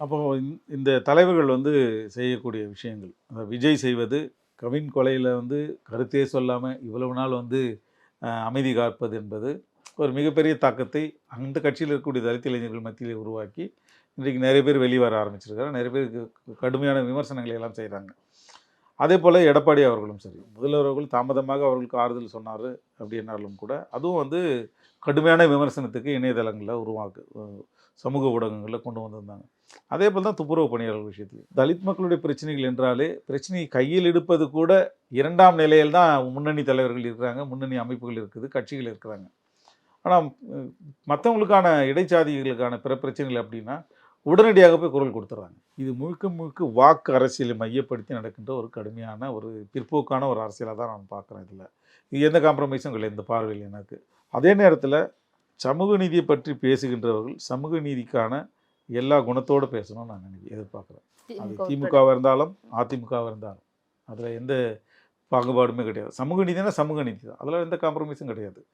அப்போ இந்த- இந்த தலைவர்கள் வந்து செய்யக்கூடிய விஷயங்கள். அந்த விஜய் செய்வது கவின் கொலையில் வந்து கருத்தே சொல்லாமல் இவ்வளவு நாள் வந்து அமைதி காப்பது என்பது ஒரு மிகப்பெரிய தாக்கத்தை அந்த கட்சியில் இருக்கக்கூடிய தலித் இளைஞர்கள் மத்தியில் உருவாக்கி இன்றைக்கு நிறைய பேர் வெளியே வர நிறைய பேருக்கு கடுமையான விமர்சனங்களை எல்லாம் செய்கிறாங்க அதே போல் எடப்பாடி அவர்களும் சரி. முதல்வர் அவர்கள் தாமதமாக அவர்களுக்கு ஆறுதல் சொன்னார் அப்படின்னாலும் கூட அதுவும் வந்து கடுமையான விமர்சனத்துக்கு இணையதளங்களில் உருவாக்கு சமூக ஊடகங்களில் கொண்டு வந்திருந்தாங்க. அதே போல் தான் துப்புரவு பணியாளர்கள் விஷயத்தில் தலித் மக்களுடைய பிரச்சனைகள் என்றாலே பிரச்சனையை கையில் எடுப்பது கூட இரண்டாம் நிலையில் தான் முன்னணி தலைவர்கள் இருக்கிறாங்க முன்னணி அமைப்புகள் இருக்குது கட்சிகள் இருக்கிறாங்க. ஆனால் மற்றவங்களுக்கான இடைச்சாதிகளுக்கான பிற பிரச்சனைகள் அப்படின்னா உடனடியாக போய் குரல் கொடுத்துட்றாங்க இது முழுக்க முழுக்க வாக்கு அரசியலை மையப்படுத்தி நடக்கின்ற ஒரு கடுமையான ஒரு பிற்போக்கான ஒரு அரசியலாக தான் நான் பார்க்குறேன் இதில். இது எந்த காம்ப்ரமைஸும் கிடையாது இந்த பார்வையில் எனக்கு. அதே நேரத்தில் சமூக நீதியை பற்றி பேசுகின்றவர்கள் சமூக நீதிக்கான எல்லா குணத்தோடு பேசணும்னு நான் நினைக்க எதிர்பார்க்குறேன். அது திமுக திமுகவாக இருந்தாலும் அதிமுகவாக இருந்தாலும். அதில் எந்த பாகுபாடுமே கிடையாது. சமூக நீதினா சமூக நீதி தான். அதில் எந்த காம்ப்ரமைஸும் கிடையாது.